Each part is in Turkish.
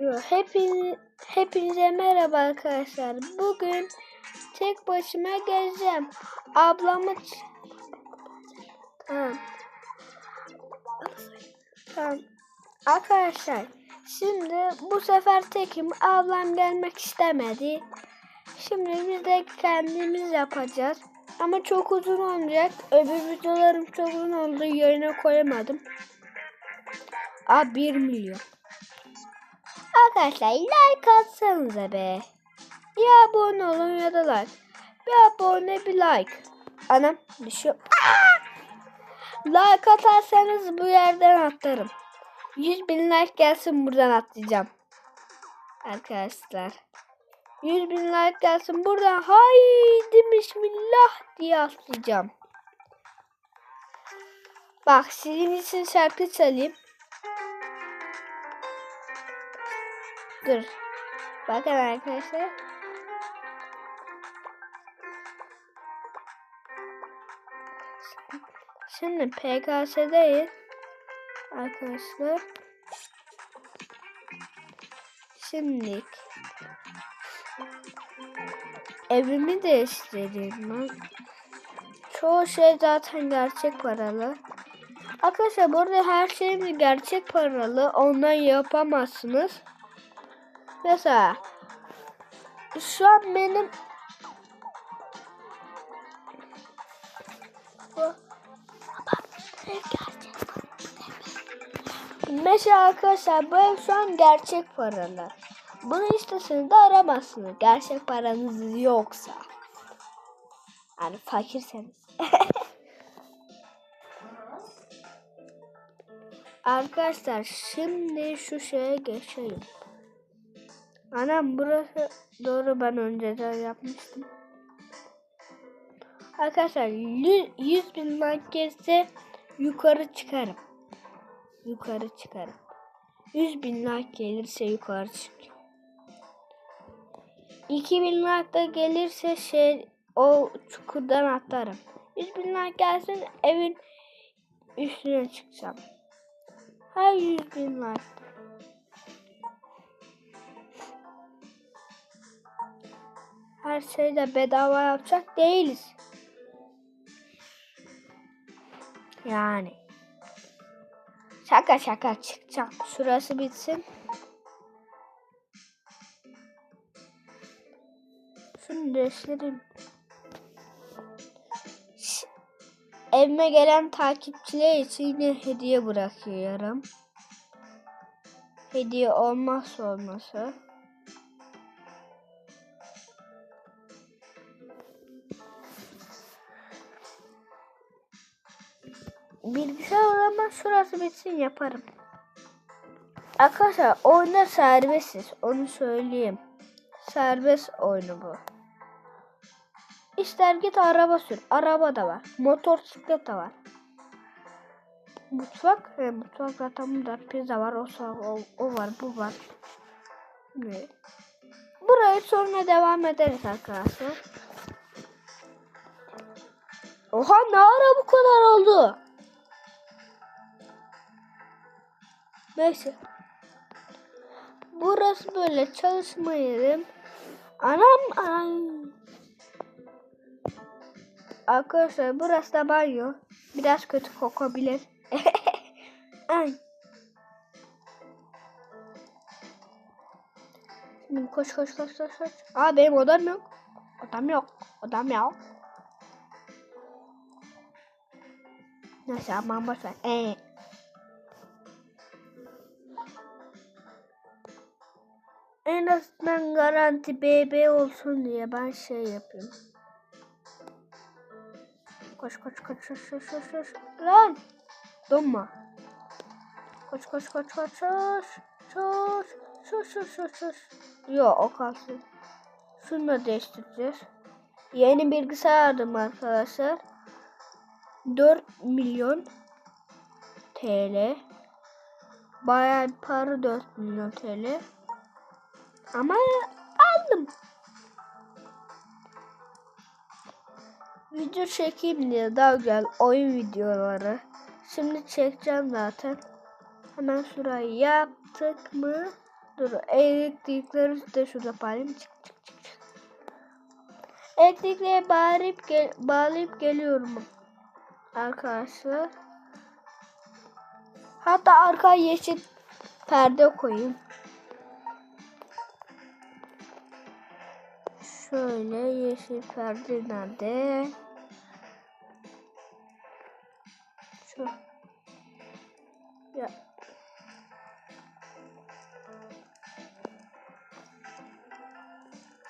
Hepin, hepinize merhaba arkadaşlar. Bugün tek başıma geleceğim. Ablamı... Tamam. Tamam. Arkadaşlar şimdi bu sefer tekim. Ablam gelmek istemedi. Şimdi biz de kendimiz yapacağız. Ama çok uzun olacak. Öbür videolarım çok uzun oldu. Yerine koyamadım. Aa 1 milyon. Arkadaşlar like atsanıza be. Ya abone olun ya da like. Bir abone bir like. Anam düşüyor. Aa! Like atarsanız bu yerden atlarım. 100 bin like gelsin buradan atlayacağım. Arkadaşlar. 100 bin like gelsin buradan haydi bismillah diye atlayacağım. Bak sizin için şarkı çalayım. Dur. Bakın arkadaşlar. Şimdi PKS'deyiz. Arkadaşlar. Şimdi evimi değiştirdim ben. Çoğu şey zaten gerçek paralı. Arkadaşlar burada her şeyimiz gerçek paralı. Ondan yapamazsınız. Mesela şu an benim Mesela arkadaşlar bu ev şu an gerçek paralı. Bunu isteseniz de aramazsınız. Gerçek paranız yoksa. Yani fakirseniz. arkadaşlar şimdi şu şeye geçelim. Anam burası doğru ben önceden yapmıştım. Arkadaşlar 100 bin like gelirse yukarı çıkarım. Yukarı çıkarım. 100 bin like gelirse yukarı çık. 2000 like da gelirse şey o çukurdan atlarım. 100 bin like gelsin evin üstüne çıkacağım. Her 100 bin like. Her şeyde bedava yapacak değiliz. Yani. Şaka şaka çıkacağım. Şurası bitsin. Şunu. Ş- Evime gelen takipçiler için yine hediye bırakıyorum. Hediye olmazsa olması. Bilgisayar ama şurası bitsin yaparım. Arkadaşlar oyunda serbestsiz. Onu söyleyeyim. Serbest oyunu bu. İster git araba sür. Araba da var. Motosiklet de var. Mutfak. E, mutfak zaten burada. Pizza var. O, o, o var. Bu var. Ne? Burayı sonra devam ederiz arkadaşlar. Oha ne ara bu kadar oldu? Neyse. Burası böyle çalışma yerim. Anam anam. Arkadaşlar burası da banyo. Biraz kötü kokabilir. Ay. Koş koş koş koş koş. Aa benim odam yok. Odam yok. Odam yok. Neyse aman boş ver. En azından garanti BB olsun diye ben şey yapayım. Koş koş koş koş koş koş koş. Lan! Donma. Koş koş koş koş koş. Koş. Koş koş koş koş. Yo o kalsın. Şunu değiştireceğiz. Yeni bilgisayar aldım arkadaşlar. 4 milyon TL. Bayağı para 4 milyon TL. Ama aldım. Video çekeyim diye daha güzel oyun videoları. Şimdi çekeceğim zaten. Hemen şurayı yaptık mı? Dur elektrikleri de şurada bağlayayım. Çık çık çık. çık. Bağlayıp, gel bağlayıp geliyorum. Arkadaşlar. Hatta arka yeşil perde koyayım. Şöyle yeşil perde nerede? Şu. Ya.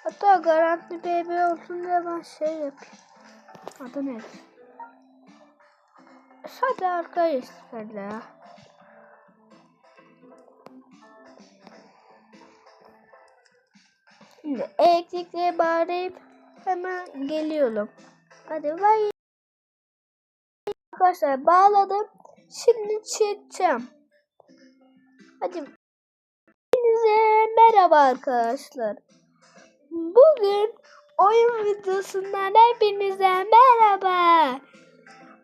Hatta garanti BB olsun diye ben şey yapayım. Adı ne? Sadece arka yeşil Şimdi elektrikliğe bağlayıp hemen geliyorum. Hadi bay. Arkadaşlar bağladım. Şimdi çekeceğim. Hadi. Hepinize merhaba arkadaşlar. Bugün oyun videosundan hepinize merhaba.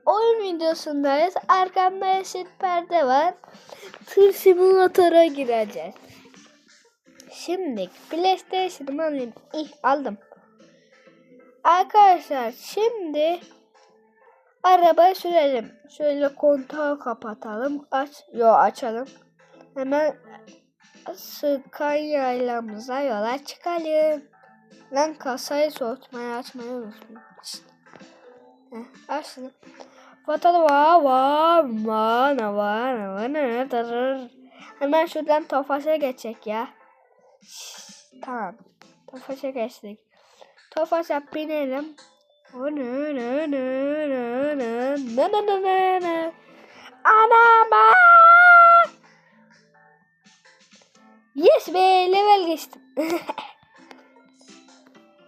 Oyun videosundayız. Arkamda yeşil perde var. Tır simülatöre gireceğiz. Şimdi PlayStation'ımı alayım. İh, aldım. Arkadaşlar şimdi araba sürelim. Şöyle kontağı kapatalım. Aç. Yo açalım. Hemen sıkan yaylamıza yola çıkalım. Lan kasayı soğutmayı açmayı unutmayın. Açtım. Vatanı var var var ne var ne var ne var Hemen şuradan Tofaş'a geçecek ya. Tamam. Tofaş'a geçtik. Tofaş'a binelim. Anama! Yes be level geçtim.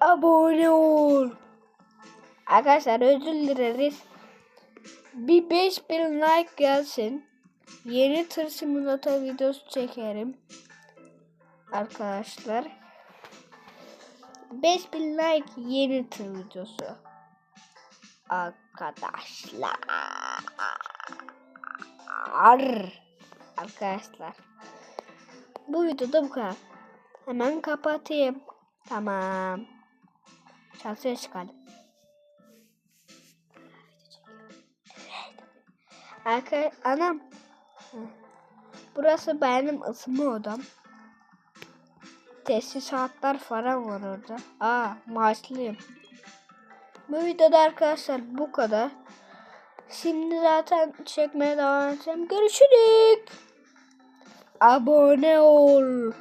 Abone ol. Arkadaşlar özür dileriz. Bir 5000 like gelsin. Yeni tır simülatör videosu çekerim. Arkadaşlar. 5000 like yeni tır videosu. Arkadaşlar. Arkadaşlar. Bu videoda bu kadar. Hemen kapatayım. Tamam. Çatıya çıkalım. Arka anam. Burası benim ısınma odam. Tesisatlar falan var orada. Aa maaşlıyım. Bu videoda arkadaşlar bu kadar. Şimdi zaten çekmeye devam edeceğim. Görüşürüz. Abone ol.